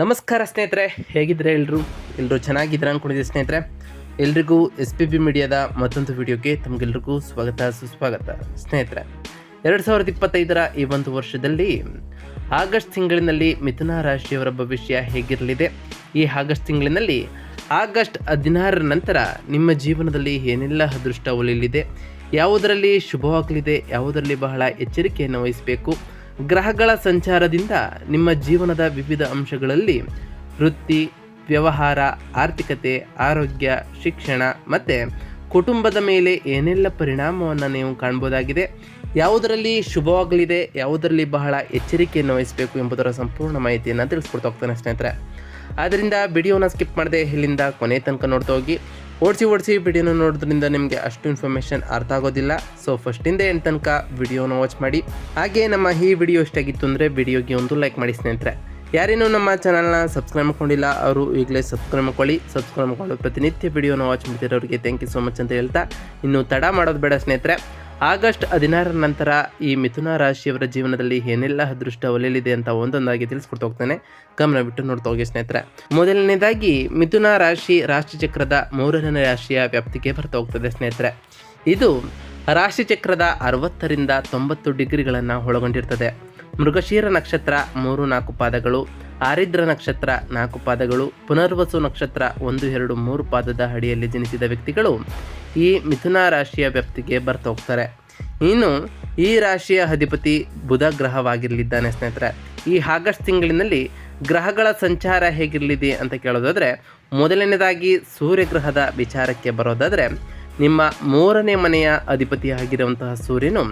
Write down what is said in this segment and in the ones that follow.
ನಮಸ್ಕಾರ ಸ್ನೇಹಿತರೆ ಹೇಗಿದ್ರೆ ಎಲ್ಲರೂ ಎಲ್ಲರೂ ಚೆನ್ನಾಗಿದ್ದೀರಾ ಅಂದ್ಕೊಂಡಿದ್ದೀವಿ ಸ್ನೇಹಿತರೆ? ಎಲ್ರಿಗೂ ಎಸ್ ಪಿ ಬಿ ಮೀಡಿಯಾದ ಮತ್ತೊಂದು ವಿಡಿಯೋಗೆ ತಮಗೆಲ್ರಿಗೂ ಸ್ವಾಗತ, ಸುಸ್ವಾಗತ. ಸ್ನೇಹಿತರೆ, ಎರಡು ಸಾವಿರದ ಇಪ್ಪತ್ತೈದರ ಈ ಒಂದು ವರ್ಷದಲ್ಲಿ ಆಗಸ್ಟ್ ತಿಂಗಳಿನಲ್ಲಿ ಮಿಥುನ ರಾಶಿಯವರ ಭವಿಷ್ಯ ಹೇಗಿರಲಿದೆ? ಈ ಆಗಸ್ಟ್ ತಿಂಗಳಿನಲ್ಲಿ ಆಗಸ್ಟ್ ಹದಿನಾರರ ನಂತರ ನಿಮ್ಮ ಜೀವನದಲ್ಲಿ ಏನೆಲ್ಲ ಅದೃಷ್ಟ ಒಲಿಯಲಿದೆ ಯಾವುದರಲ್ಲಿ ಶುಭವಾಗಲಿದೆ? ಯಾವುದರಲ್ಲಿ ಬಹಳ ಎಚ್ಚರಿಕೆಯನ್ನು ವಹಿಸಬೇಕು? ಗ್ರಹಗಳ ಸಂಚಾರದಿಂದ ನಿಮ್ಮ ಜೀವನದ ವಿವಿಧ ಅಂಶಗಳಲ್ಲಿ ವೃತ್ತಿ, ವ್ಯವಹಾರ, ಆರ್ಥಿಕತೆ, ಆರೋಗ್ಯ, ಶಿಕ್ಷಣ ಮತ್ತು ಕುಟುಂಬದ ಮೇಲೆ ಏನೆಲ್ಲ ಪರಿಣಾಮವನ್ನು ನೀವು ಕಾಣ್ಬೋದಾಗಿದೆ, ಯಾವುದರಲ್ಲಿ ಶುಭವಾಗಲಿದೆ, ಯಾವುದರಲ್ಲಿ ಬಹಳ ಎಚ್ಚರಿಕೆಯನ್ನು ವಹಿಸಬೇಕು ಎಂಬುದರ ಸಂಪೂರ್ಣ ಮಾಹಿತಿಯನ್ನು ತಿಳಿಸ್ಕೊಡ್ತಾ ಹೋಗ್ತಾನೆ ಸ್ನೇಹಿತರೆ. ಆದ್ದರಿಂದ ವಿಡಿಯೋನ ಸ್ಕಿಪ್ ಮಾಡದೆ ಇಲ್ಲಿಂದ ಕೊನೆ ತನಕ ನೋಡ್ತಾ ಹೋಗಿ. ಓಡಿಸಿ ಓಡಿಸಿ ವಿಡಿಯೋನ ನೋಡೋದ್ರಿಂದ ನಿಮಗೆ ಅಷ್ಟು ಇನ್ಫಾರ್ಮೇಷನ್ ಅರ್ಥ ಆಗೋದಿಲ್ಲ. ಸೊ ಫಸ್ಟಿಂದ ಏನು ತನಕ ವಿಡಿಯೋನ ವಾಚ್ ಮಾಡಿ. ಹಾಗೆ ನಮ್ಮ ಈ ವಿಡಿಯೋ ಇಷ್ಟ ಆಗಿತ್ತು ಅಂದರೆ ವಿಡಿಯೋಗೆ ಒಂದು ಲೈಕ್ ಮಾಡಿ ಸ್ನೇಹಿತರೆ. ಯಾರೇನೂ ನಮ್ಮ ಚಾನಲ್ನ ಸಬ್ಸ್ಕ್ರೈಬ್ ಮಾಡ್ಕೊಂಡಿಲ್ಲ, ಅವರು ಈಗಲೇ ಸಬ್ಸ್ಕ್ರೈಬ್ ಮಾಡ್ಕೊಳ್ಳಿ. ಸಬ್ಸ್ಕ್ರೈಬ್ ಮಾಡ್ಕೊಂಡು ಪ್ರತಿನಿತ್ಯ ವಿಡಿಯೋನ ವಾಚ್ ಮಾಡ್ತಿರೋರಿಗೆ ಥ್ಯಾಂಕ್ ಯು ಸೊ ಮಚ್ ಅಂತ ಹೇಳ್ತಾ. ಇನ್ನು ತಡ ಮಾಡೋದು ಬೇಡ ಸ್ನೇಹಿತರೆ. ಆಗಸ್ಟ್ ಹದಿನಾರರ ನಂತರ ಈ ಮಿಥುನ ರಾಶಿಯವರ ಜೀವನದಲ್ಲಿ ಏನೆಲ್ಲ ಅದೃಷ್ಟ ಒಲೆಯಲಿದೆ ಅಂತ ಒಂದೊಂದಾಗಿ ತಿಳಿಸ್ಕೊಡ್ತಾ ಹೋಗ್ತಾನೆ. ಗಮನ ಬಿಟ್ಟು ನೋಡ್ತಾ ಹೋಗಿ ಸ್ನೇಹಿತರೆ. ಮೊದಲನೇದಾಗಿ ಮಿಥುನ ರಾಶಿ ರಾಶಿಚಕ್ರದ ಮೂರನೇ ರಾಶಿಯ ವ್ಯಾಪ್ತಿಗೆ ಬರ್ತಾ ಹೋಗ್ತದೆ ಸ್ನೇಹಿತರೆ. ಇದು ರಾಶಿಚಕ್ರದ ಅರವತ್ತರಿಂದ ತೊಂಬತ್ತು ಡಿಗ್ರಿಗಳನ್ನು ಒಳಗೊಂಡಿರ್ತದೆ. ಮೃಗಶೀರ ನಕ್ಷತ್ರ ಮೂರು ನಾಲ್ಕು ಪಾದಗಳು, ಆರಿದ್ರ ನಕ್ಷತ್ರ ನಾಲ್ಕು ಪಾದಗಳು, ಪುನರ್ವಸು ನಕ್ಷತ್ರ ಒಂದು ಎರಡು ಮೂರು ಪಾದದ ಅಡಿಯಲ್ಲಿ ಜನಿಸಿದ ವ್ಯಕ್ತಿಗಳು ಈ ಮಿಥುನ ರಾಶಿಯ ವ್ಯಾಪ್ತಿಗೆ ಬರ್ತಾ ಹೋಗ್ತಾರೆ. ಇನ್ನು ಈ ರಾಶಿಯ ಅಧಿಪತಿ ಬುಧ ಗ್ರಹವಾಗಿರಲಿದ್ದಾನೆ ಸ್ನೇಹಿತರೆ. ಈ ಆಗಸ್ಟ್ ತಿಂಗಳಿನಲ್ಲಿ ಗ್ರಹಗಳ ಸಂಚಾರ ಹೇಗಿರಲಿದೆ ಅಂತ ಕೇಳೋದಾದರೆ, ಮೊದಲನೇದಾಗಿ ಸೂರ್ಯಗ್ರಹದ ವಿಚಾರಕ್ಕೆ ಬರೋದಾದರೆ, ನಿಮ್ಮ ಮೂರನೇ ಮನೆಯ ಅಧಿಪತಿಯಾಗಿರುವಂತಹ ಸೂರ್ಯನು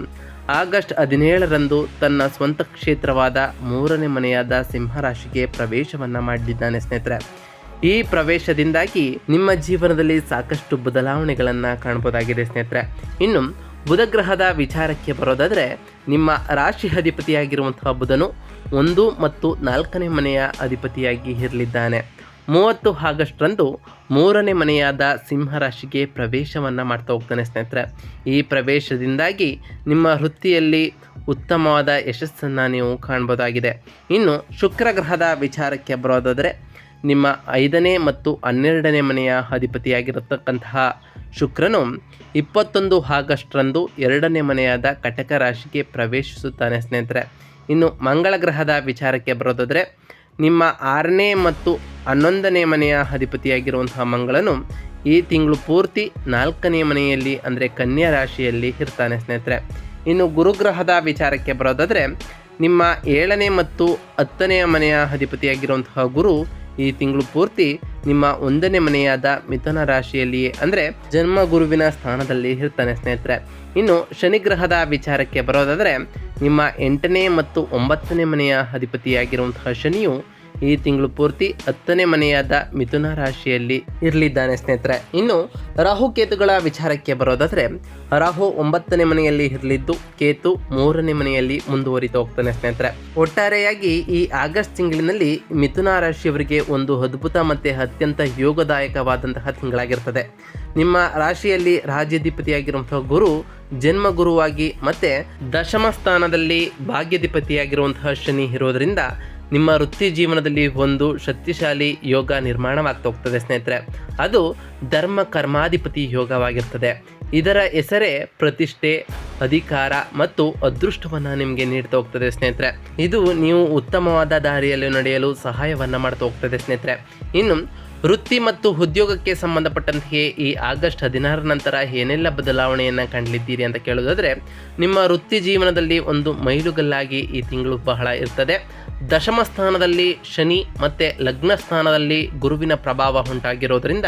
ಆಗಸ್ಟ್ ಹದಿನೇಳರಂದು ತನ್ನ ಸ್ವಂತ ಕ್ಷೇತ್ರವಾದ ಮೂರನೇ ಮನೆಯಾದ ಸಿಂಹರಾಶಿಗೆ ಪ್ರವೇಶವನ್ನು ಮಾಡಿದ್ದಾನೆ ಸ್ನೇಹಿತರೆ. ಈ ಪ್ರವೇಶದಿಂದಾಗಿ ನಿಮ್ಮ ಜೀವನದಲ್ಲಿ ಸಾಕಷ್ಟು ಬದಲಾವಣೆಗಳನ್ನು ಕಾಣಬಹುದಾಗಿದೆ ಸ್ನೇಹಿತರೆ. ಇನ್ನು ಬುಧಗ್ರಹದ ವಿಚಾರಕ್ಕೆ ಬರೋದಾದರೆ, ನಿಮ್ಮ ರಾಶಿ ಅಧಿಪತಿಯಾಗಿರುವಂತಹ ಬುಧನು ಒಂದು ಮತ್ತು ನಾಲ್ಕನೇ ಮನೆಯ ಅಧಿಪತಿಯಾಗಿ ಇರಲಿದ್ದಾನೆ. ಮೂವತ್ತು ಆಗಸ್ಟ್ರಂದು ಮೂರನೇ ಮನೆಯಾದ ಸಿಂಹರಾಶಿಗೆ ಪ್ರವೇಶವನ್ನು ಮಾಡ್ತಾ ಹೋಗ್ತಾನೆ ಸ್ನೇಹಿತರೆ. ಈ ಪ್ರವೇಶದಿಂದಾಗಿ ನಿಮ್ಮ ವೃತ್ತಿಯಲ್ಲಿ ಉತ್ತಮವಾದ ಯಶಸ್ಸನ್ನು ನೀವು ಕಾಣ್ಬೋದಾಗಿದೆ. ಇನ್ನು ಶುಕ್ರಗ್ರಹದ ವಿಚಾರಕ್ಕೆ ಬರೋದಾದರೆ ನಿಮ್ಮ ಐದನೇ ಮತ್ತು ಹನ್ನೆರಡನೇ ಮನೆಯ ಅಧಿಪತಿಯಾಗಿರತಕ್ಕಂತಹ ಶುಕ್ರನು ಇಪ್ಪತ್ತೊಂದು ಆಗಸ್ಟ್ರಂದು ಎರಡನೇ ಮನೆಯಾದ ಕಟಕ ರಾಶಿಗೆ ಪ್ರವೇಶಿಸುತ್ತಾನೆ ಸ್ನೇಹಿತರೆ. ಇನ್ನು ಮಂಗಳ ಗ್ರಹದ ವಿಚಾರಕ್ಕೆ ಬರೋದಾದರೆ, ನಿಮ್ಮ ಆರನೇ ಮತ್ತು ಹನ್ನೊಂದನೇ ಮನೆಯ ಅಧಿಪತಿಯಾಗಿರುವಂತಹ ಮಂಗಳನು ಈ ತಿಂಗಳು ಪೂರ್ತಿ ನಾಲ್ಕನೇ ಮನೆಯಲ್ಲಿ, ಅಂದರೆ ಕನ್ಯಾ ರಾಶಿಯಲ್ಲಿ ಇರ್ತಾನೆ ಸ್ನೇಹಿತರೆ. ಇನ್ನು ಗುರುಗ್ರಹದ ವಿಚಾರಕ್ಕೆ ಬರೋದಾದರೆ, ನಿಮ್ಮ ಏಳನೇ ಮತ್ತು ಹತ್ತನೆಯ ಮನೆಯ ಅಧಿಪತಿಯಾಗಿರುವಂತಹ ಗುರು ಈ ತಿಂಗಳು ಪೂರ್ತಿ ನಿಮ್ಮ ಒಂದನೇ ಮನೆಯಾದ ಮಿಥುನ ರಾಶಿಯಲ್ಲಿಯೇ ಅಂದರೆ ಜನ್ಮ ಗುರುವಿನ ಸ್ಥಾನದಲ್ಲಿ ಇರ್ತಾನೆ ಸ್ನೇಹಿತರೆ. ಇನ್ನು ಶನಿಗ್ರಹದ ವಿಚಾರಕ್ಕೆ ಬರೋದಾದರೆ ನಿಮ್ಮ ಎಂಟನೇ ಮತ್ತು ಒಂಬತ್ತನೇ ಮನೆಯ ಅಧಿಪತಿಯಾಗಿರುವಂತಹ ಶನಿಯು ಈ ತಿಂಗಳು ಪೂರ್ತಿ ಹತ್ತನೇ ಮನೆಯಾದ ಮಿಥುನ ರಾಶಿಯಲ್ಲಿ ಇರಲಿದ್ದಾನೆ ಸ್ನೇಹಿತರೆ. ಇನ್ನು ರಾಹು ಕೇತುಗಳ ವಿಚಾರಕ್ಕೆ ಬರೋದಾದರೆ, ರಾಹು ಒಂಬತ್ತನೇ ಮನೆಯಲ್ಲಿ ಇರಲಿದ್ದು ಕೇತು ಮೂರನೇ ಮನೆಯಲ್ಲಿ ಮುಂದುವರಿತ ಹೋಗ್ತಾನೆ ಸ್ನೇಹಿತರೆ. ಒಟ್ಟಾರೆಯಾಗಿ ಈ ಆಗಸ್ಟ್ ತಿಂಗಳಿನಲ್ಲಿ ಮಿಥುನ ರಾಶಿಯವರಿಗೆ ಒಂದು ಅದ್ಭುತ ಮತ್ತು ಅತ್ಯಂತ ಯೋಗದಾಯಕವಾದಂತಹ ತಿಂಗಳಾಗಿರ್ತದೆ. ನಿಮ್ಮ ರಾಶಿಯಲ್ಲಿ ರಾಜ್ಯಾಧಿಪತಿಯಾಗಿರುವಂತಹ ಗುರು ಜನ್ಮ ಗುರುವಾಗಿ ಮತ್ತೆ ದಶಮ ಸ್ಥಾನದಲ್ಲಿ ಭಾಗ್ಯಾಧಿಪತಿಯಾಗಿರುವಂತಹ ಶನಿ ಇರೋದರಿಂದ ನಿಮ್ಮ ವೃತ್ತಿ ಜೀವನದಲ್ಲಿ ಒಂದು ಶಕ್ತಿಶಾಲಿ ಯೋಗ ನಿರ್ಮಾಣವಾಗ್ತಾ ಹೋಗ್ತದೆ ಸ್ನೇಹಿತರೆ. ಅದು ಧರ್ಮ ಕರ್ಮಾಧಿಪತಿ ಯೋಗವಾಗಿರ್ತದೆ. ಇದರ ಹೆಸರೇ ಪ್ರತಿಷ್ಠೆ, ಅಧಿಕಾರ ಮತ್ತು ಅದೃಷ್ಟವನ್ನು ನಿಮಗೆ ನೀಡ್ತಾ ಹೋಗ್ತದೆ ಸ್ನೇಹಿತರೆ. ಇದು ನೀವು ಉತ್ತಮವಾದ ದಾರಿಯಲ್ಲಿ ನಡೆಯಲು ಸಹಾಯವನ್ನು ಮಾಡ್ತಾ ಹೋಗ್ತದೆ ಸ್ನೇಹಿತರೆ. ಇನ್ನು ವೃತ್ತಿ ಮತ್ತು ಉದ್ಯೋಗಕ್ಕೆ ಸಂಬಂಧಪಟ್ಟಂತೆಯೇ ಈ ಆಗಸ್ಟ್ ಹದಿನಾರರ ನಂತರ ಏನೆಲ್ಲ ಬದಲಾವಣೆಯನ್ನು ಕಂಡಿದ್ದೀರಿ ಅಂತ ಕೇಳೋದಾದರೆ ನಿಮ್ಮ ವೃತ್ತಿ ಜೀವನದಲ್ಲಿ ಒಂದು ಮೈಲುಗಲ್ಲಾಗಿ ಈ ತಿಂಗಳು ಬಹಳ ಇರ್ತದೆ. ದಶಮ ಸ್ಥಾನದಲ್ಲಿ ಶನಿ ಮತ್ತು ಲಗ್ನ ಸ್ಥಾನದಲ್ಲಿ ಗುರುವಿನ ಪ್ರಭಾವ ಉಂಟಾಗಿರೋದ್ರಿಂದ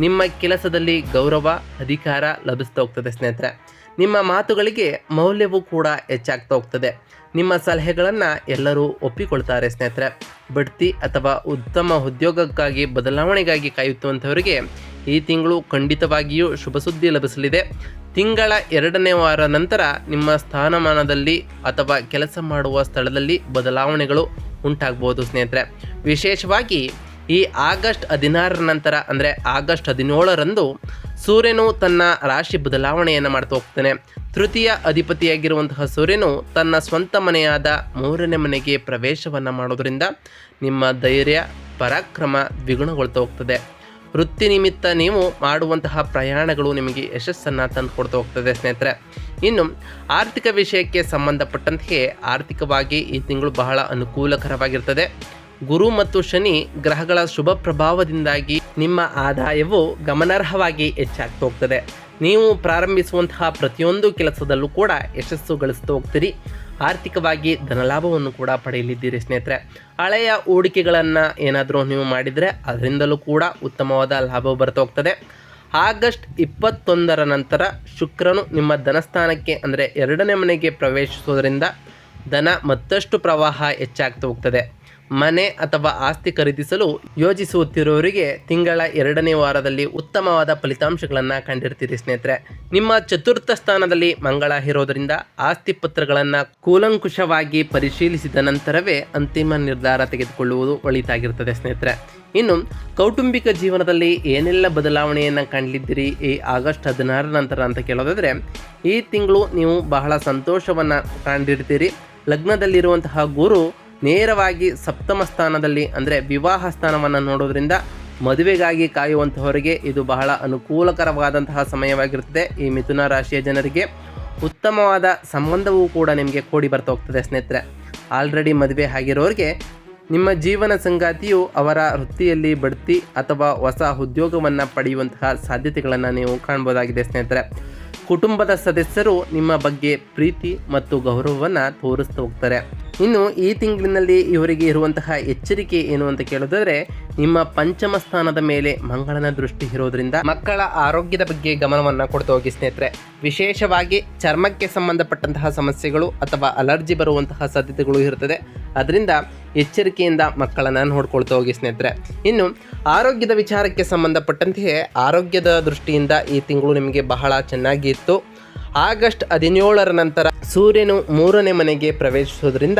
ನಿಮ್ಮ ಕೆಲಸದಲ್ಲಿ ಗೌರವ, ಅಧಿಕಾರ ಲಭಿಸ್ತಾ ಹೋಗ್ತದೆ ಸ್ನೇಹಿತರೆ. ನಿಮ್ಮ ಮಾತುಗಳಿಗೆ ಮೌಲ್ಯವೂ ಕೂಡ ಹೆಚ್ಚಾಗ್ತಾ ಹೋಗ್ತದೆ. ನಿಮ್ಮ ಸಲಹೆಗಳನ್ನು ಎಲ್ಲರೂ ಒಪ್ಪಿಕೊಳ್ತಾರೆ ಸ್ನೇಹಿತರೆ. ಬಡ್ತಿ ಅಥವಾ ಉತ್ತಮ ಉದ್ಯೋಗಕ್ಕಾಗಿ, ಬದಲಾವಣೆಗಾಗಿ ಕಾಯುತ್ತುವಂಥವರಿಗೆ ಈ ತಿಂಗಳು ಖಂಡಿತವಾಗಿಯೂ ಶುಭ ಸುದ್ದಿ ಲಭಿಸಲಿದೆ. ತಿಂಗಳ ಎರಡನೇ ವಾರ ನಂತರ ನಿಮ್ಮ ಸ್ಥಾನಮಾನದಲ್ಲಿ ಅಥವಾ ಕೆಲಸ ಮಾಡುವ ಸ್ಥಳದಲ್ಲಿ ಬದಲಾವಣೆಗಳು ಉಂಟಾಗ್ಬೋದು ಸ್ನೇಹಿತರೆ. ವಿಶೇಷವಾಗಿ ಈ ಆಗಸ್ಟ್ ಹದಿನಾರರ ನಂತರ ಅಂದರೆ ಆಗಸ್ಟ್ ಹದಿನೇಳರಂದು ಸೂರ್ಯನು ತನ್ನ ರಾಶಿ ಬದಲಾವಣೆಯನ್ನು ಮಾಡ್ತಾ ಹೋಗ್ತಾನೆ. ತೃತೀಯ ಅಧಿಪತಿಯಾಗಿರುವಂತಹ ಸೂರ್ಯನು ತನ್ನ ಸ್ವಂತ ಮನೆಯಾದ ಮೂರನೇ ಮನೆಗೆ ಪ್ರವೇಶವನ್ನು ಮಾಡೋದರಿಂದ ನಿಮ್ಮ ಧೈರ್ಯ, ಪರಾಕ್ರಮ ದ್ವಿಗುಣಗೊಳ್ತಾ ಹೋಗ್ತದೆ. ವೃತ್ತಿ ನಿಮಿತ್ತ ನೀವು ಮಾಡುವಂತಹ ಪ್ರಯಾಣಗಳು ನಿಮಗೆ ಯಶಸ್ಸನ್ನು ತಂದುಕೊಡ್ತಾ ಹೋಗ್ತದೆ, ಸ್ನೇಹಿತರೆ. ಇನ್ನು ಆರ್ಥಿಕ ವಿಷಯಕ್ಕೆ ಸಂಬಂಧಪಟ್ಟಂತೆ ಆರ್ಥಿಕವಾಗಿ ಈ ತಿಂಗಳು ಬಹಳ ಅನುಕೂಲಕರವಾಗಿರ್ತದೆ. ಗುರು ಮತ್ತು ಶನಿ ಗ್ರಹಗಳ ಶುಭ ಪ್ರಭಾವದಿಂದಾಗಿ ನಿಮ್ಮ ಆದಾಯವು ಗಮನಾರ್ಹವಾಗಿ ಹೆಚ್ಚಾಗ್ತಾ ಹೋಗ್ತದೆ. ನೀವು ಪ್ರಾರಂಭಿಸುವಂತಹ ಪ್ರತಿಯೊಂದು ಕೆಲಸದಲ್ಲೂ ಕೂಡ ಯಶಸ್ಸು ಗಳಿಸ್ತಾ ಹೋಗ್ತೀರಿ. ಆರ್ಥಿಕವಾಗಿ ಧನಲಾಭವನ್ನು ಕೂಡ ಪಡೆಯಲಿದ್ದೀರಿ ಸ್ನೇಹಿತರೆ. ಹಳೆಯ ಹೂಡಿಕೆಗಳನ್ನು ಏನಾದರೂ ನೀವು ಮಾಡಿದರೆ ಅದರಿಂದಲೂ ಕೂಡ ಉತ್ತಮವಾದ ಲಾಭ ಬರ್ತಾ ಹೋಗ್ತದೆ. ಆಗಸ್ಟ್ ಇಪ್ಪತ್ತೊಂದರ ನಂತರ ಶುಕ್ರನು ನಿಮ್ಮ ಧನಸ್ಥಾನಕ್ಕೆ ಅಂದರೆ ಎರಡನೇ ಮನೆಗೆ ಪ್ರವೇಶಿಸೋದರಿಂದ ಧನ ಮತ್ತಷ್ಟು ಪ್ರವಾಹ ಹೆಚ್ಚಾಗ್ತಾ ಹೋಗ್ತದೆ. ಮನೆ ಅಥವಾ ಆಸ್ತಿ ಖರೀದಿಸಲು ಯೋಜಿಸುತ್ತಿರುವವರಿಗೆ ತಿಂಗಳ ಎರಡನೇ ವಾರದಲ್ಲಿ ಉತ್ತಮವಾದ ಫಲಿತಾಂಶಗಳನ್ನು ಕಂಡಿರ್ತೀರಿ ಸ್ನೇಹಿತರೆ. ನಿಮ್ಮ ಚತುರ್ಥ ಸ್ಥಾನದಲ್ಲಿ ಮಂಗಳ ಇರೋದರಿಂದ ಆಸ್ತಿ ಪತ್ರಗಳನ್ನು ಕೂಲಂಕುಷವಾಗಿ ಪರಿಶೀಲಿಸಿದ ನಂತರವೇ ಅಂತಿಮ ನಿರ್ಧಾರ ತೆಗೆದುಕೊಳ್ಳುವುದು ಒಳಿತಾಗಿರ್ತದೆ ಸ್ನೇಹಿತರೆ. ಇನ್ನು ಕೌಟುಂಬಿಕ ಜೀವನದಲ್ಲಿ ಏನೆಲ್ಲ ಬದಲಾವಣೆಯನ್ನು ಕಂಡಿದ್ದೀರಿ ಈ ಆಗಸ್ಟ್ ಹದಿನಾರರ ನಂತರ ಅಂತ ಕೇಳೋದಾದರೆ, ಈ ತಿಂಗಳು ನೀವು ಬಹಳ ಸಂತೋಷವನ್ನು ಕಂಡಿರ್ತೀರಿ. ಲಗ್ನದಲ್ಲಿರುವಂತಹ ಗುರು ನೇರವಾಗಿ ಸಪ್ತಮ ಸ್ಥಾನದಲ್ಲಿ ಅಂದರೆ ವಿವಾಹ ಸ್ಥಾನವನ್ನು ನೋಡೋದ್ರಿಂದ ಮದುವೆಗಾಗಿ ಕಾಯುವಂತಹವರಿಗೆ ಇದು ಬಹಳ ಅನುಕೂಲಕರವಾದಂತಹ ಸಮಯವಾಗಿರುತ್ತದೆ. ಈ ಮಿಥುನ ರಾಶಿಯ ಜನರಿಗೆ ಉತ್ತಮವಾದ ಸಂಬಂಧವೂ ಕೂಡ ನಿಮಗೆ ಕೂಡಿ ಬರ್ತಾ ಹೋಗ್ತದೆ ಸ್ನೇಹಿತರೆ. ಆಲ್ರೆಡಿ ಮದುವೆ ಆಗಿರೋರಿಗೆ ನಿಮ್ಮ ಜೀವನ ಸಂಗಾತಿಯು ಅವರ ವೃತ್ತಿಯಲ್ಲಿ ಬಡ್ತಿ ಅಥವಾ ಹೊಸ ಉದ್ಯೋಗವನ್ನು ಪಡೆಯುವಂತಹ ಸಾಧ್ಯತೆಗಳನ್ನು ನೀವು ಕಾಣ್ಬೋದಾಗಿದೆ ಸ್ನೇಹಿತರೆ. ಕುಟುಂಬದ ಸದಸ್ಯರು ನಿಮ್ಮ ಬಗ್ಗೆ ಪ್ರೀತಿ ಮತ್ತು ಗೌರವವನ್ನು ತೋರಿಸ್ತಾ ಹೋಗ್ತಾರೆ. ಇನ್ನು ಈ ತಿಂಗಳಿನಲ್ಲಿ ಇವರಿಗೆ ಇರುವಂತಹ ಎಚ್ಚರಿಕೆ ಏನು ಅಂತ ಕೇಳೋದಾದ್ರೆ, ನಿಮ್ಮ ಪಂಚಮ ಸ್ಥಾನದ ಮೇಲೆ ಮಂಗಳನ ದೃಷ್ಟಿ ಇರೋದ್ರಿಂದ ಮಕ್ಕಳ ಆರೋಗ್ಯದ ಬಗ್ಗೆ ಗಮನವನ್ನು ಕೊಡ್ತಾ ಹೋಗಿ ಸ್ನೇಹಿತರೆ. ವಿಶೇಷವಾಗಿ ಚರ್ಮಕ್ಕೆ ಸಂಬಂಧಪಟ್ಟಂತಹ ಸಮಸ್ಯೆಗಳು ಅಥವಾ ಅಲರ್ಜಿ ಬರುವಂತಹ ಸಾಧ್ಯತೆಗಳು ಇರುತ್ತದೆ. ಅದರಿಂದ ಎಚ್ಚರಿಕೆಯಿಂದ ಮಕ್ಕಳನ್ನು ನೋಡ್ಕೊಳ್ತಾ ಹೋಗಿ ಸ್ನೇಹಿತರೆ. ಇನ್ನು ಆರೋಗ್ಯದ ವಿಚಾರಕ್ಕೆ ಸಂಬಂಧಪಟ್ಟಂತೆಯೇ ಆರೋಗ್ಯದ ದೃಷ್ಟಿಯಿಂದ ಈ ತಿಂಗಳು ನಿಮಗೆ ಬಹಳ ಚೆನ್ನಾಗಿ ಇತ್ತು ಆಗಸ್ಟ್ ಹದಿನೇಳರ ನಂತರ ಸೂರ್ಯನು ಮೂರನೇ ಮನೆಗೆ ಪ್ರವೇಶಿಸೋದ್ರಿಂದ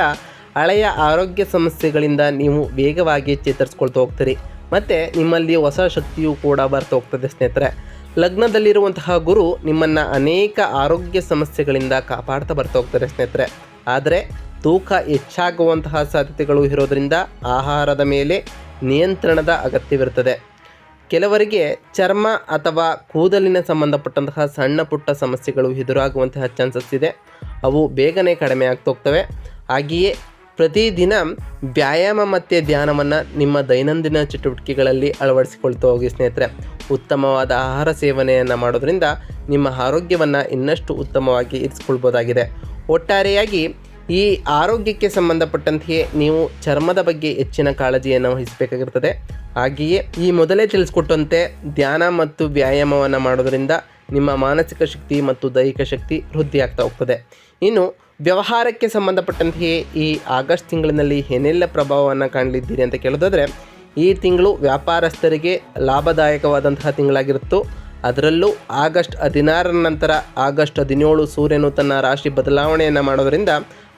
ಹಳೆಯ ಆರೋಗ್ಯ ಸಮಸ್ಯೆಗಳಿಂದ ನೀವು ವೇಗವಾಗಿ ಚೇತರಿಸ್ಕೊಳ್ತಾ ಹೋಗ್ತೀರಿ. ಮತ್ತು ನಿಮ್ಮಲ್ಲಿ ಹೊಸ ಶಕ್ತಿಯು ಕೂಡ ಬರ್ತಾ ಹೋಗ್ತದೆ ಸ್ನೇಹಿತರೆ. ಲಗ್ನದಲ್ಲಿರುವಂತಹ ಗುರು ನಿಮ್ಮನ್ನು ಅನೇಕ ಆರೋಗ್ಯ ಸಮಸ್ಯೆಗಳಿಂದ ಕಾಪಾಡ್ತಾ ಬರ್ತಾ ಹೋಗ್ತಾರೆ ಸ್ನೇಹಿತರೆ. ಆದರೆ ತೂಕ ಹೆಚ್ಚಾಗುವಂತಹ ಸಾಧ್ಯತೆಗಳು ಇರೋದರಿಂದ ಆಹಾರದ ಮೇಲೆ ನಿಯಂತ್ರಣದ ಅಗತ್ಯವಿರುತ್ತದೆ ಕೆಲವರಿಗೆ ಚರ್ಮ ಅಥವಾ ಕೂದಲಿನ ಸಂಬಂಧಪಟ್ಟಂತಹ ಸಣ್ಣ ಪುಟ್ಟ ಸಮಸ್ಯೆಗಳು ಎದುರಾಗುವಂತಹ ಚಾನ್ಸಸ್ ಇದೆ. ಅವು ಬೇಗನೆ ಕಡಿಮೆ ಆಗ್ತಾ ಹೋಗ್ತವೆ. ಹಾಗೆಯೇ ಪ್ರತಿದಿನ ವ್ಯಾಯಾಮ ಮತ್ತು ಧ್ಯಾನವನ್ನು ನಿಮ್ಮ ದೈನಂದಿನ ಚಟುವಟಿಕೆಗಳಲ್ಲಿ ಅಳವಡಿಸಿಕೊಳ್ತಾ ಹೋಗಿ ಸ್ನೇಹಿತರೆ. ಉತ್ತಮವಾದ ಆಹಾರ ಸೇವನೆಯನ್ನು ಮಾಡೋದರಿಂದ ನಿಮ್ಮ ಆರೋಗ್ಯವನ್ನು ಇನ್ನಷ್ಟು ಉತ್ತಮವಾಗಿ ಇರಿಸ್ಕೊಳ್ಬೋದಾಗಿದೆ. ಒಟ್ಟಾರೆಯಾಗಿ ಈ ಆರೋಗ್ಯಕ್ಕೆ ಸಂಬಂಧಪಟ್ಟಂತೆಯೇ ನೀವು ಚರ್ಮದ ಬಗ್ಗೆ ಹೆಚ್ಚಿನ ಕಾಳಜಿಯನ್ನು ವಹಿಸಬೇಕಾಗಿರ್ತದೆ. ಹಾಗೆಯೇ ಈ ಮೊದಲೇ ತಿಳಿಸ್ಕೊಟ್ಟಂತೆ ಧ್ಯಾನ ಮತ್ತು ವ್ಯಾಯಾಮವನ್ನು ಮಾಡೋದರಿಂದ ನಿಮ್ಮ ಮಾನಸಿಕ ಶಕ್ತಿ ಮತ್ತು ದೈಹಿಕ ಶಕ್ತಿ ವೃದ್ಧಿಯಾಗ್ತಾ ಹೋಗ್ತದೆ. ಇನ್ನು ವ್ಯವಹಾರಕ್ಕೆ ಸಂಬಂಧಪಟ್ಟಂತೆಯೇ ಈ ಆಗಸ್ಟ್ ತಿಂಗಳಿನಲ್ಲಿ ಏನೆಲ್ಲ ಪ್ರಭಾವವನ್ನು ಕಾಣಲಿದ್ದೀರಿ ಅಂತ ಕೇಳೋದಾದರೆ, ಈ ತಿಂಗಳು ವ್ಯಾಪಾರಸ್ಥರಿಗೆ ಲಾಭದಾಯಕವಾದಂತಹ ತಿಂಗಳಾಗಿರುತ್ತೋ. ಅದರಲ್ಲೂ ಆಗಸ್ಟ್ ಹದಿನಾರರ ನಂತರ ಆಗಸ್ಟ್ ಹದಿನೇಳು ಸೂರ್ಯನು ತನ್ನ ರಾಶಿ ಬದಲಾವಣೆಯನ್ನು ಮಾಡೋದರಿಂದ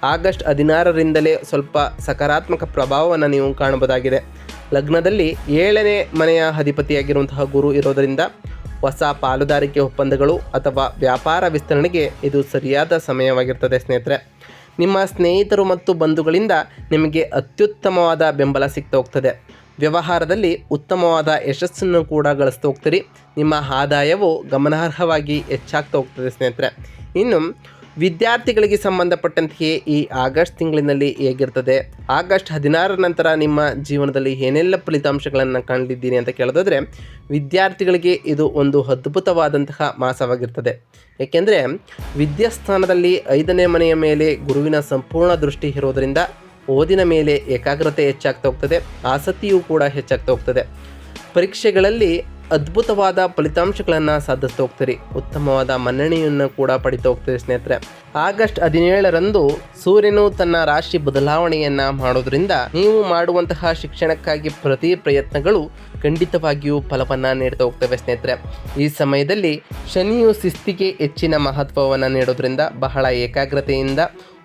ಆಗಸ್ಟ್ ಹದಿನಾರರಿಂದಲೇ ಸ್ವಲ್ಪ ಸಕಾರಾತ್ಮಕ ಪ್ರಭಾವವನ್ನು ನೀವು ಕಾಣಬಹುದಾಗಿದೆ. ಲಗ್ನದಲ್ಲಿ ಏಳನೇ ಮನೆಯ ಅಧಿಪತಿಯಾಗಿರುವಂತಹ ಗುರು ಇರೋದರಿಂದ ಹೊಸ ಪಾಲುದಾರಿಕೆ ಒಪ್ಪಂದಗಳು ಅಥವಾ ವ್ಯಾಪಾರ ವಿಸ್ತರಣೆಗೆ ಇದು ಸರಿಯಾದ ಸಮಯವಾಗಿರ್ತದೆ ಸ್ನೇಹಿತರೆ. ನಿಮ್ಮ ಸ್ನೇಹಿತರು ಮತ್ತು ಬಂಧುಗಳಿಂದ ನಿಮಗೆ ಅತ್ಯುತ್ತಮವಾದ ಬೆಂಬಲ ಸಿಗ್ತಾ ಹೋಗ್ತದೆ. ವ್ಯವಹಾರದಲ್ಲಿ ಉತ್ತಮವಾದ ಯಶಸ್ಸನ್ನು ಕೂಡ ಗಳಿಸ್ತಾ ಹೋಗ್ತೀರಿ. ನಿಮ್ಮ ಆದಾಯವು ಗಮನಾರ್ಹವಾಗಿ ಹೆಚ್ಚಾಗ್ತಾ ಹೋಗ್ತದೆ ಸ್ನೇಹಿತರೆ. ಇನ್ನು ವಿದ್ಯಾರ್ಥಿಗಳಿಗೆ ಸಂಬಂಧಪಟ್ಟಂತೆಯೇ ಈ ಆಗಸ್ಟ್ ತಿಂಗಳಿನಲ್ಲಿ ಹೇಗಿರ್ತದೆ? ಆಗಸ್ಟ್ ಹದಿನಾರರ ನಂತರ ನಿಮ್ಮ ಜೀವನದಲ್ಲಿ ಏನೆಲ್ಲ ಫಲಿತಾಂಶಗಳನ್ನು ಕಂಡಿದ್ದೀನಿ ಅಂತ ಕೇಳೋದಾದರೆ, ವಿದ್ಯಾರ್ಥಿಗಳಿಗೆ ಇದು ಒಂದು ಅದ್ಭುತವಾದಂತಹ ಮಾಸವಾಗಿರ್ತದೆ. ಏಕೆಂದರೆ, ವಿದ್ಯಾಸ್ಥಾನದಲ್ಲಿ ಐದನೇ ಮನೆಯ ಮೇಲೆ ಗುರುವಿನ ಸಂಪೂರ್ಣ ದೃಷ್ಟಿ ಇರೋದರಿಂದ ಓದಿನ ಮೇಲೆ ಏಕಾಗ್ರತೆ ಹೆಚ್ಚಾಗ್ತಾ ಹೋಗ್ತದೆ, ಆಸಕ್ತಿಯೂ ಕೂಡ ಹೆಚ್ಚಾಗ್ತಾ ಹೋಗ್ತದೆ. ಪರೀಕ್ಷೆಗಳಲ್ಲಿ ಅದ್ಭುತವಾದ ಫಲಿತಾಂಶಗಳನ್ನು ಸಾಧಿಸ್ತಾ ಹೋಗ್ತೀರಿ. ಉತ್ತಮವಾದ ಮನ್ನಣೆಯನ್ನು ಕೂಡ ಪಡಿತಾ ಹೋಗ್ತೀರಿ ಸ್ನೇಹಿತರೆ. ಆಗಸ್ಟ್ ಹದಿನೇಳರಂದು ಸೂರ್ಯನು ತನ್ನ ರಾಶಿ ಬದಲಾವಣೆಯನ್ನ ಮಾಡೋದ್ರಿಂದ ನೀವು ಮಾಡುವಂತಹ ಶಿಕ್ಷಣಕ್ಕಾಗಿ ಪ್ರತಿ ಪ್ರಯತ್ನಗಳು ಖಂಡಿತವಾಗಿಯೂ ಫಲವನ್ನು ನೀಡ್ತಾ ಹೋಗ್ತವೆ ಸ್ನೇಹಿತರೆ. ಈ ಸಮಯದಲ್ಲಿ ಶನಿಯು ಶಿಸ್ತಿಗೆ ಹೆಚ್ಚಿನ ಮಹತ್ವವನ್ನು ನೀಡೋದ್ರಿಂದ ಬಹಳ ಏಕಾಗ್ರತೆಯಿಂದ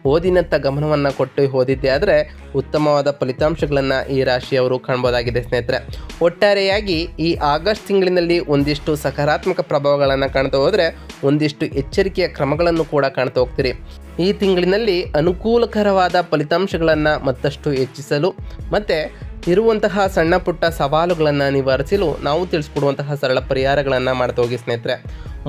ಓದಿನತ್ತ ಗಮನವನ್ನು ಕೊಟ್ಟು ಓದಿದ್ದೆ ಆದರೆ ಉತ್ತಮವಾದ ಫಲಿತಾಂಶಗಳನ್ನು ಈ ರಾಶಿಯವರು ಕಾಣ್ಬೋದಾಗಿದೆ ಸ್ನೇಹಿತರೆ. ಒಟ್ಟಾರೆಯಾಗಿ ಈ ಆಗಸ್ಟ್ ತಿಂಗಳಿನಲ್ಲಿ ಒಂದಿಷ್ಟು ಸಕಾರಾತ್ಮಕ ಪ್ರಭಾವಗಳನ್ನು ಕಾಣ್ತಾ ಹೋದರೆ ಒಂದಿಷ್ಟು ಎಚ್ಚರಿಕೆಯ ಕ್ರಮಗಳನ್ನು ಕೂಡ ಕಾಣ್ತಾ ಹೋಗ್ತೀರಿ. ಈ ತಿಂಗಳಿನಲ್ಲಿ ಅನುಕೂಲಕರವಾದ ಫಲಿತಾಂಶಗಳನ್ನು ಮತ್ತಷ್ಟು ಹೆಚ್ಚಿಸಲು ಮತ್ತು ಇರುವಂತಹ ಸಣ್ಣ ಪುಟ್ಟ ಸವಾಲುಗಳನ್ನು ನಿವಾರಿಸಲು ನಾವು ತಿಳಿಸ್ಕೊಡುವಂತಹ ಸರಳ ಪರಿಹಾರಗಳನ್ನು ಮಾಡ್ತಾ ಹೋಗಿ ಸ್ನೇಹಿತರೆ.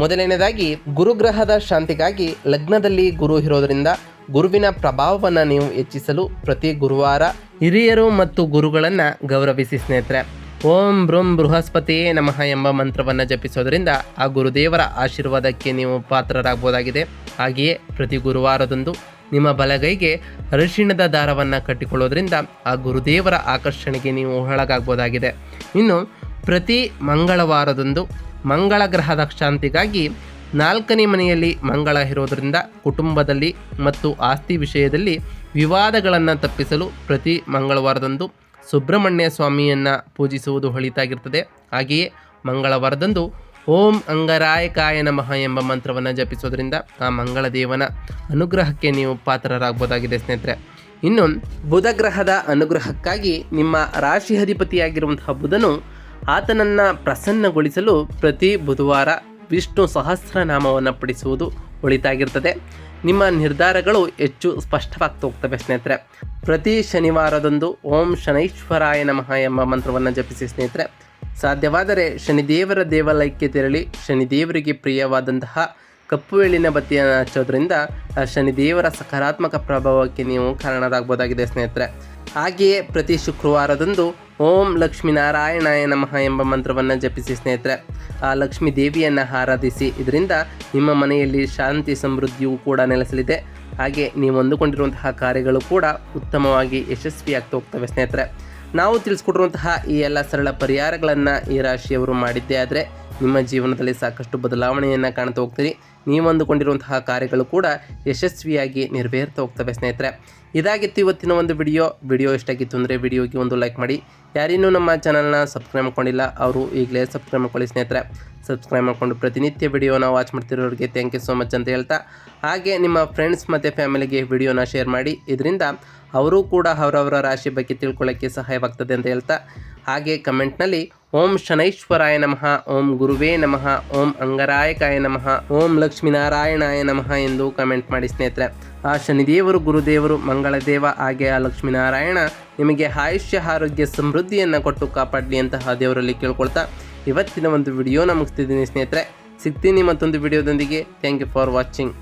ಮೊದಲನೇದಾಗಿ ಗುರುಗ್ರಹದ ಶಾಂತಿಗಾಗಿ ಲಗ್ನದಲ್ಲಿ ಗುರು ಇರೋದರಿಂದ ಗುರುವಿನ ಪ್ರಭಾವವನ್ನು ನೀವು ಹೆಚ್ಚಿಸಲು ಪ್ರತಿ ಗುರುವಾರ ಹಿರಿಯರು ಮತ್ತು ಗುರುಗಳನ್ನು ಗೌರವಿಸಿ ಸ್ನೇಹಿತರೆ. ಓಂ ಬೃಂ ಬೃಹಸ್ಪತಿಯೇ ನಮಃ ಎಂಬ ಮಂತ್ರವನ್ನು ಜಪಿಸೋದರಿಂದ ಆ ಗುರುದೇವರ ಆಶೀರ್ವಾದಕ್ಕೆ ನೀವು ಪಾತ್ರರಾಗಬಹುದಾಗಿದೆ. ಹಾಗೆಯೇ ಪ್ರತಿ ಗುರುವಾರದಂದು ನಿಮ್ಮ ಬಲಗೈಗೆ ಅರಿಶಿಣದ ದಾರವನ್ನು ಕಟ್ಟಿಕೊಳ್ಳೋದ್ರಿಂದ ಆ ಗುರುದೇವರ ಆಕರ್ಷಣೆಗೆ ನೀವು ಒಳಗಾಗ್ಬೋದಾಗಿದೆ ಇನ್ನು ಪ್ರತಿ ಮಂಗಳವಾರದಂದು ಮಂಗಳ ಗ್ರಹದ ಶಾಂತಿಗಾಗಿ ನಾಲ್ಕನೇ ಮನೆಯಲ್ಲಿ ಮಂಗಳ ಇರೋದರಿಂದ ಕುಟುಂಬದಲ್ಲಿ ಮತ್ತು ಆಸ್ತಿ ವಿಷಯದಲ್ಲಿ ವಿವಾದಗಳನ್ನು ತಪ್ಪಿಸಲು ಪ್ರತಿ ಮಂಗಳವಾರದಂದು ಸುಬ್ರಹ್ಮಣ್ಯ ಸ್ವಾಮಿಯನ್ನು ಪೂಜಿಸುವುದು ಒಳಿತಾಗಿರ್ತದೆ ಹಾಗೆಯೇ ಮಂಗಳವಾರದಂದು ಓಂ ಅಂಗರಾಯಕಾಯ ನಮಃ ಎಂಬ ಮಂತ್ರವನ್ನು ಜಪಿಸೋದರಿಂದ ಆ ಮಂಗಳ ದೇವನ ಅನುಗ್ರಹಕ್ಕೆ ನೀವು ಪಾತ್ರರಾಗಬಹುದಾಗಿದೆ ಸ್ನೇಹಿತರೆ. ಇನ್ನು ಬುಧ ಗ್ರಹದ ಅನುಗ್ರಹಕ್ಕಾಗಿ ನಿಮ್ಮ ರಾಶಿ ಅಧಿಪತಿಯಾಗಿರುವಂತಹ ಬುಧನು ಆತನನ್ನು ಪ್ರಸನ್ನಗೊಳಿಸಲು ಪ್ರತಿ ಬುಧವಾರ ವಿಷ್ಣು ಸಹಸ್ರನಾಮವನ್ನು ಪಡಿಸುವುದು ಒಳಿತಾಗಿರ್ತದೆ. ನಿಮ್ಮ ನಿರ್ಧಾರಗಳು ಹೆಚ್ಚು ಸ್ಪಷ್ಟವಾಗ್ತಾ ಹೋಗ್ತವೆ ಸ್ನೇಹಿತರೆ. ಪ್ರತಿ ಶನಿವಾರದಂದು ಓಂ ಶನೈಶ್ವರಾಯ ನಮಃ ಎಂಬ ಮಂತ್ರವನ್ನು ಜಪಿಸಿ ಸ್ನೇಹಿತರೆ. ಸಾಧ್ಯವಾದರೆ ಶನಿದೇವರ ದೇವಾಲಯಕ್ಕೆ ತೆರಳಿ ಶನಿದೇವರಿಗೆ ಪ್ರಿಯವಾದಂತಹ ಕಪ್ಪು ಎಳ್ಳಿನ ಬತ್ತಿಯನ್ನು ಹಚ್ಚೋದ್ರಿಂದ ಶನಿದೇವರ ಸಕಾರಾತ್ಮಕ ಪ್ರಭಾವಕ್ಕೆ ನೀವು ಕಾರಣರಾಗಬಹುದಾಗಿದೆ ಸ್ನೇಹಿತರೆ. ಹಾಗೆಯೇ ಪ್ರತಿ ಶುಕ್ರವಾರದಂದು ಓಂ ಲಕ್ಷ್ಮೀನಾರಾಯಣಾಯ ನಮಃ ಎಂಬ ಮಂತ್ರವನ್ನು ಜಪಿಸಿ ಸ್ನೇಹಿತರೆ. ಆ ಲಕ್ಷ್ಮೀ ದೇವಿಯನ್ನು ಆರಾಧಿಸಿ, ಇದರಿಂದ ನಿಮ್ಮ ಮನೆಯಲ್ಲಿ ಶಾಂತಿ ಸಮೃದ್ಧಿಯೂ ಕೂಡ ನೆಲೆಸಲಿದೆ. ಹಾಗೆ ನೀವು ಅಂದುಕೊಂಡಿರುವಂತಹ ಕಾರ್ಯಗಳು ಕೂಡ ಉತ್ತಮವಾಗಿ ಯಶಸ್ವಿಯಾಗ್ತಾ ಹೋಗ್ತವೆ ಸ್ನೇಹಿತರೆ. ನಾವು ತಿಳಿಸ್ಕೊಟ್ಟಿರುವಂತಹ ಈ ಎಲ್ಲ ಸರಳ ಪರಿಹಾರಗಳನ್ನು ಈ ರಾಶಿಯವರು ಮಾಡಿದ್ದೇ ಆದರೆ ನಿಮ್ಮ ಜೀವನದಲ್ಲಿ ಸಾಕಷ್ಟು ಬದಲಾವಣೆಯನ್ನು ಕಾಣ್ತಾ ಹೋಗ್ತೀರಿ. ನೀವು ಅಂದುಕೊಂಡಿರುವಂತಹ ಕಾರ್ಯಗಳು ಕೂಡ ಯಶಸ್ವಿಯಾಗಿ ನೆರವೇರ್ತಾ ಹೋಗ್ತವೆ ಸ್ನೇಹಿತರೆ. ಇದಾಗಿತ್ತು ಇವತ್ತಿನ ಒಂದು ವಿಡಿಯೋ ವಿಡಿಯೋ ಇಷ್ಟಾಗಿತ್ತು ಅಂದರೆ ವಿಡಿಯೋಗೆ ಒಂದು ಲೈಕ್ ಮಾಡಿ. ಯಾರಿನ್ನೂ ನಮ್ಮ ಚಾನಲ್ನ ಸಬ್ಸ್ಕ್ರೈಬ್ ಮಾಡ್ಕೊಂಡಿಲ್ಲ, ಅವರು ಈಗಲೇ ಸಬ್ಸ್ಕ್ರೈಬ್ ಮಾಡ್ಕೊಳ್ಳಿ ಸ್ನೇಹಿತರೆ. ಸಬ್ಸ್ಕ್ರೈಬ್ ಮಾಡ್ಕೊಂಡು ಪ್ರತಿನಿತ್ಯ ವಿಡಿಯೋನ ವಾಚ್ ಮಾಡ್ತಿರೋರಿಗೆ ಥ್ಯಾಂಕ್ ಯು ಸೋ ಮಚ್ ಅಂತ ಹೇಳ್ತಾ, ಹಾಗೆ ನಿಮ್ಮ ಫ್ರೆಂಡ್ಸ್ ಮತ್ತು ಫ್ಯಾಮಿಲಿಗೆ ವಿಡಿಯೋನ ಶೇರ್ ಮಾಡಿ. ಇದರಿಂದ ಅವರೂ ಕೂಡ ಅವರವರ ರಾಶಿ ಬಗ್ಗೆ ತಿಳ್ಕೊಳ್ಳೋಕ್ಕೆ ಸಹಾಯವಾಗ್ತದೆ ಅಂತ ಹೇಳ್ತಾ ಹಾಗೆ ಕಮೆಂಟ್ನಲ್ಲಿ, ಓಂ ಶನೈಶ್ವರಾಯ ನಮಃ, ಓಂ ಗುರುವೇ ನಮಃ, ಓಂ ಅಂಗರಾಯಕಾಯ ನಮಃ, ಓಂ ಲಕ್ಷ್ಮೀನಾರಾಯಣಾಯ ನಮಃ ಎಂದು ಕಮೆಂಟ್ ಮಾಡಿ ಸ್ನೇಹಿತರೆ. ಆ ಶನಿದೇವರು ಗುರುದೇವರು, ಮಂಗಳದೇವ, ಹಾಗೆ ಆ ಲಕ್ಷ್ಮೀನಾರಾಯಣ ನಿಮಗೆ ಆಯುಷ್ಯ, ಆರೋಗ್ಯ, ಸಮೃದ್ಧಿಯನ್ನು ಕೊಟ್ಟು ಕಾಪಾಡಲಿ ಅಂತಹ ದೇವರಲ್ಲಿ ಕೇಳ್ಕೊಳ್ತಾ ಇವತ್ತಿನ ಒಂದು ವಿಡಿಯೋನ ಮುಗಿಸ್ತಿದ್ದೀನಿ ಸ್ನೇಹಿತರೆ. ಸಿಗ್ತೀನಿ ಮತ್ತೊಂದು ವಿಡಿಯೋದೊಂದಿಗೆ. Thank you for watching